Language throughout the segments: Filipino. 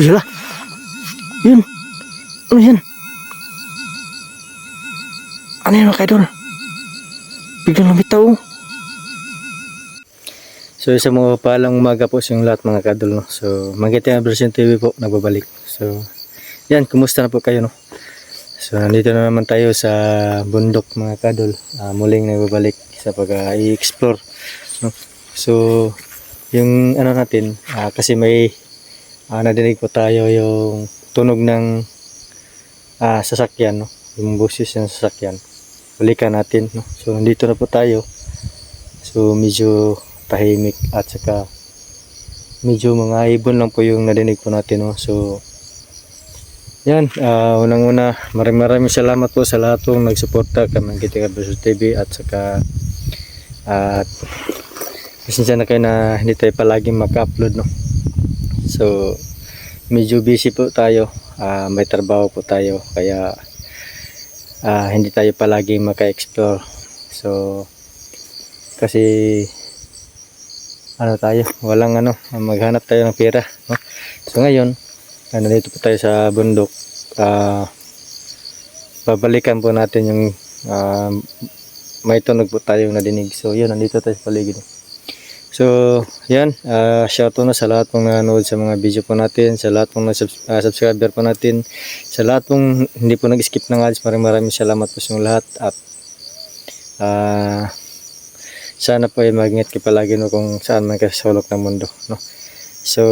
Uy, hala. Yun. Ano yan? Ano yan mga idol? Biglang lumitaw. So isa mga palang umaga po sa yung lahat mga kadol no. So Magiting Version TV po nagbabalik. So yan, kumusta na po kayo no? So nandito na naman tayo sa bundok mga kadol. Ah, muling nagbabalik sa pag-i-explore no. So yung ano natin ah, kasi may ah, nadinig po tayo yung tunog ng ah, sasakyan no. Yung boses ng sasakyan. Balikan natin no. So nandito na po tayo. So medyo tahimik at saka medyo mga ibon lang po yung nadinig po natin no. So yan, ah, unang-una maraming maraming salamat po sa lahat pong nagsuporta kay Mangkitika Versus TV at saka at pasensya na kayo na hindi tayo palaging maka-upload no. So medyo busy po tayo, ah, may trabaho po tayo kaya ah, hindi tayo palaging maka-explore. So kasi ano tayo, walang ano, maghanap tayo ng pera, no? So ngayon, ano dito po tayo sa bundok. Ah babalikan po natin yung ah, may tunog po tayong nadinig. So yun, nandito tayo sa paligid. So, yan, ah shoutout na sa lahat pong nanonood sa mga video po natin, sa lahat pong na-subs- ah, subscriber po natin, sa lahat pong hindi po nag-skip ng ads, maraming maraming salamat po sa lahat at ah sana po ay mag-ingat kayo palagi no kung saan man kayo sa ng mundo no? So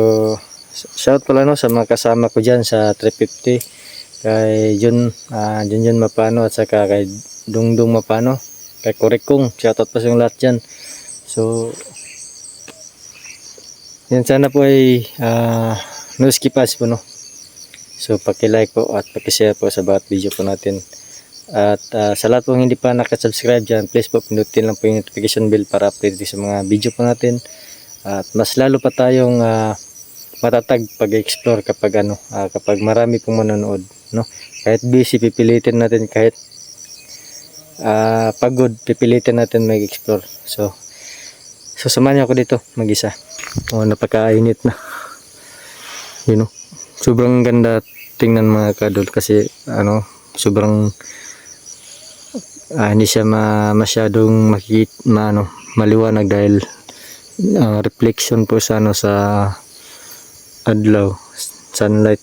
shout pala no sa mga kasama ko diyan sa 350 kay Jun ah Jun Jun Mapano at saka kay Dungdung Mapano kay Kurikong shoutout pa sa yung lahat diyan so yan sana po ay ah no skip ads po no so paki-like po at paki-share po sa bawat video po natin at ah, sa lahat pong hindi pa nakasubscribe dyan, please po pindutin lang po yung notification bell para update sa mga video po natin. At mas lalo pa tayong ah, matatag pag-explore kapag ano, ah, kapag marami pong manonood, no? Kahit busy pipilitin natin kahit ah, pagod pipilitin natin mag-explore. So so samahan niyo ako dito mag-isa. Oh, napakainit na. You know, sobrang ganda tingnan mga kadol kasi ano, sobrang ah, hindi siya ma masyadong makikit ma, ano, maliwanag dahil ang reflection po sa ano sa adlaw sunlight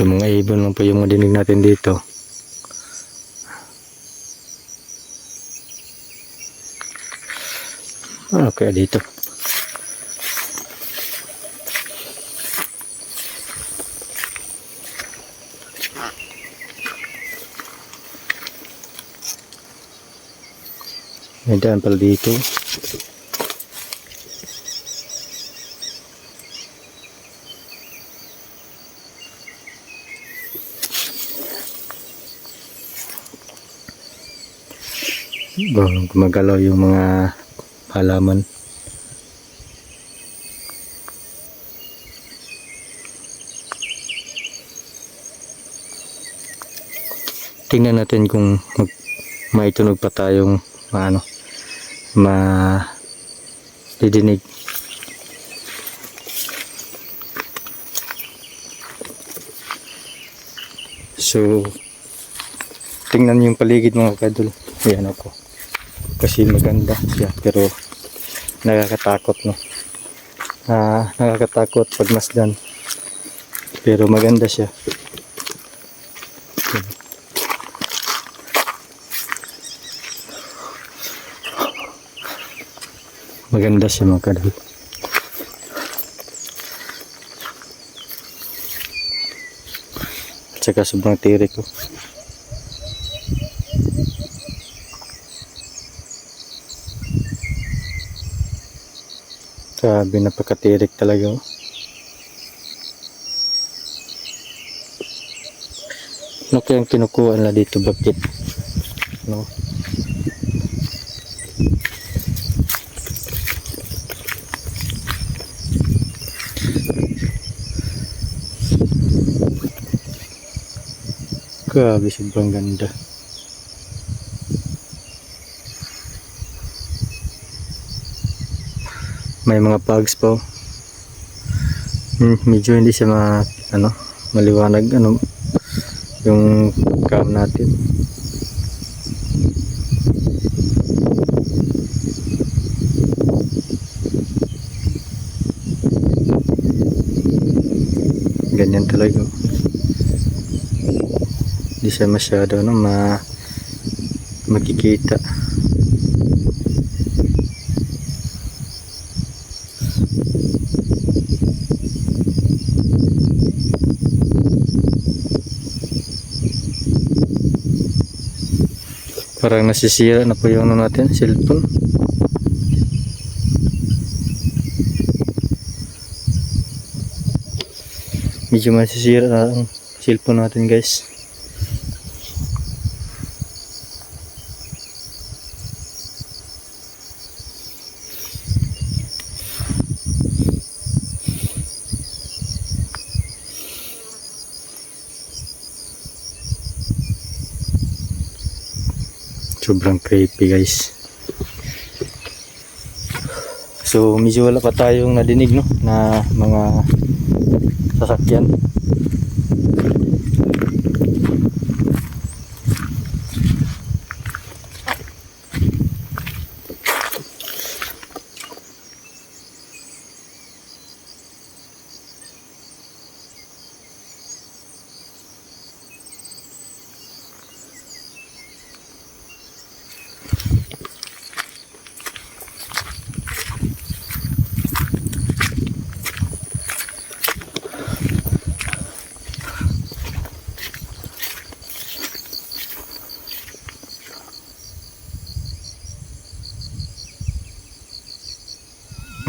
yung mga ibon lang po yung mga dinig natin dito ano kaya dito may daan pala dito Bawang gumagalaw yung mga halaman. Tingnan natin kung mag, maitunog pa tayong maano ma didinig. So, tingnan yung paligid mga kadol. Ayan ako. Kasi maganda siya pero nakakatakot no. Ah, nakakatakot pag masdan. Pero maganda siya. Maganda siya mga kadol. At saka sobrang tirik ko. Grabe, napakatirik talaga. oh. Ano kayang kinukuha nila dito? Bakit? No? Grabe, sobrang ganda. May mga bugs po. Hmm, medyo hindi siya ma, ano, maliwanag, ano, yung cam natin. Ganyan talaga. Hindi siya masyado, ano, ma, makikita. Parang nasisira na po yung ano natin, cellphone. Medyo masisira na ang cellphone natin guys. Sobrang creepy guys. So medyo wala pa tayong nadinig no na mga sasakyan.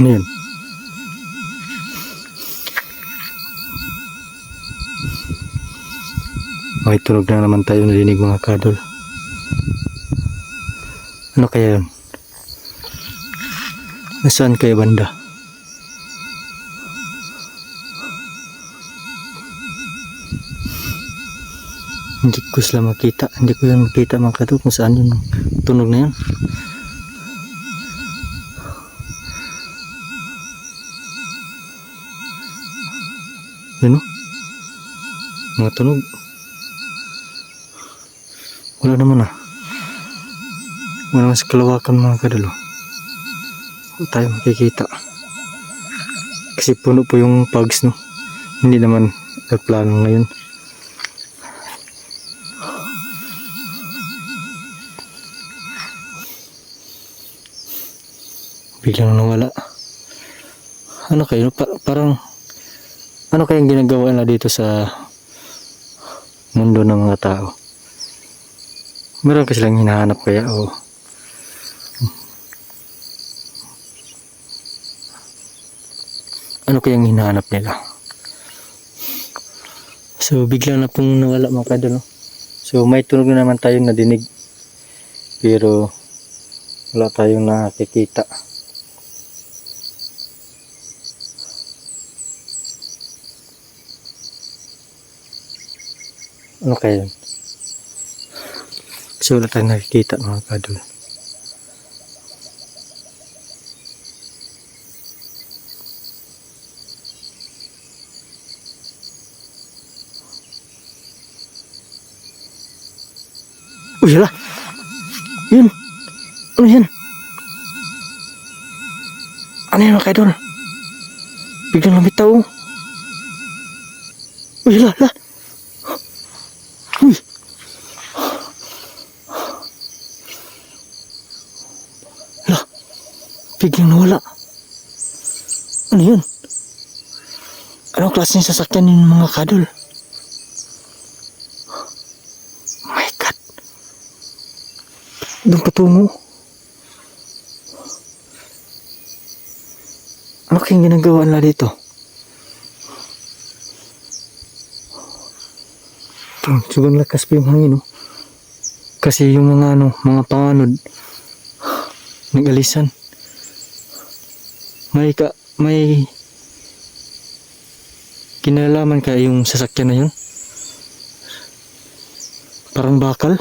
Ano yun? May tunog na naman tayo narinig mga kadol. Ano kaya yun? Nasaan kaya banda? Hindi ko sila makita. Hindi ko yan makita mga kadol kung saan yung tunog na yan. Yun o. Mga tunog. Wala naman ah. Wala sa kalawakan mga kadalo. Wala tayo makikita. Kasi puno po yung pugs no. Hindi naman plano ngayon. Biglang nawala. Ano kayo? Pa- parang ano kayang ginagawa nila dito sa mundo ng mga tao? Meron kasi lang hinahanap kaya o ano kayang hinahanap nila? So bigla na pong nawala mga kadol. no? So may tunog na naman tayong nadinig pero wala tayong nakikita. Ano kaya yun? Kasi nakikita mga kadol. Uy, hala! Yun! Ano yan? Ano yan mga kadol? Biglang lumitaw. Uy, hala, hala! Biglang nawala. Ano yun? Anong klase ng sasakyan ng mga kadol? Oh my God! Doon patungo. Ano kayang ginagawa nila dito? Ito, sobrang lakas pa yung hangin, oh. Kasi yung mga ano, mga panganod, nag-alisan. May ka, may kinalaman kaya yung sasakyan na yun? Parang bakal?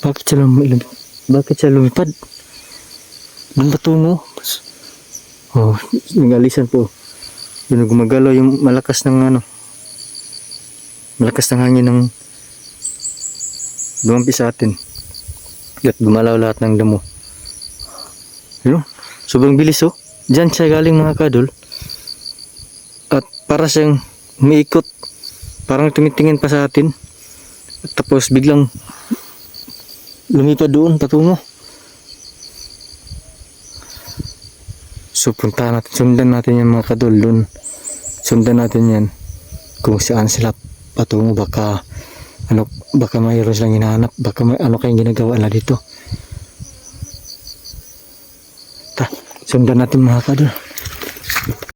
Bakit siya lumipad? Bakit siya lumipad? Doon ba tungo? Oh, nagalisan po. Yun, gumagalaw yung malakas ng ano. Malakas ng hangin ng dumampi sa atin. At gumalaw lahat ng damo. Yun, sobrang bilis oh. Diyan siya galing mga kadol. At para siyang umiikot. Parang tumitingin pa sa atin. At tapos biglang lumipad doon patungo. So punta natin, sundan natin yung mga kadol doon. Sundan natin yan kung saan sila patungo baka ano baka mayroon silang hinahanap baka may ano kayong ginagawa nila dito sundan natin mga kadol